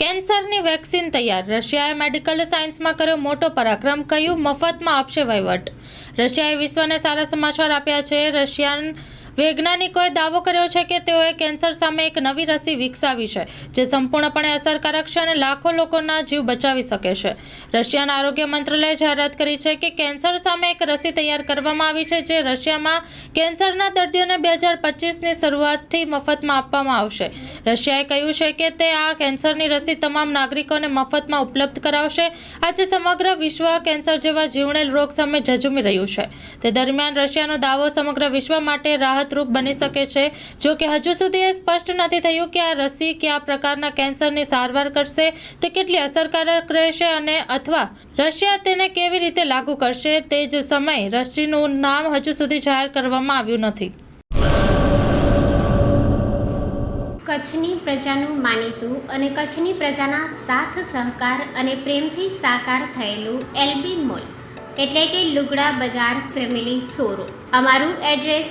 કેન્સરની વેક્સિન તૈયાર. રશિયાએ મેડિકલ સાયન્સમાં કર્યો મોટો પરાક્રમ, કહ્યું, મફતમાં આપશે વહીવટ. રશિયાએ વિશ્વને સારા સમાચાર આપ્યા છે. રશિયન વૈજ્ઞાનિકોએ દાવો કર્યો છે કે તેઓએ કેન્સર સામે એક નવી રસી વિકસાવી છે, જે સંપૂર્ણપણે અસરકારક છે અને લાખો લોકોના જીવ બચાવી શકે છે. રશિયાના આરોગ્ય મંત્રાલયે જાહેરાત કરી છે કે કેન્સર સામે એક રસી તૈયાર કરવામાં આવી છે, જે રશિયામાં કેન્સરના દર્દીઓને બે હજાર પચીસની શરૂઆતથી મફતમાં આપવામાં આવશે. રશિયાએ કહ્યું છે કે તે આ કેન્સરની રસી તમામ નાગરિકોને મફતમાં ઉપલબ્ધ કરાવશે. આજે સમગ્ર વિશ્વ કેન્સર જેવા જીવણેલ રોગ સામે ઝઝુમી રહ્યું છે. તે દરમિયાન રશિયાનો દાવો સમગ્ર વિશ્વ માટે રાહતરૂપ બની શકે છે. જો કે હજુ સુધી એ સ્પષ્ટ નથી થયું કે આ રસી કયા પ્રકારના કેન્સરની સારવાર કરશે, તે કેટલી અસરકારક રહેશે અને અથવા રશિયા તેને કેવી રીતે લાગુ કરશે, તે જ સમયે રસીનું નામ હજુ સુધી જાહેર કરવામાં આવ્યું નથી. કચ્છની પ્રજાનું માનીતું અને કચ્છની પ્રજાના સાથ, સહકાર અને પ્રેમથી સાકાર થયેલું એલબી મોલ, એટલે કે લુગડા બજાર ફેમિલી શોરૂમ. અમારું address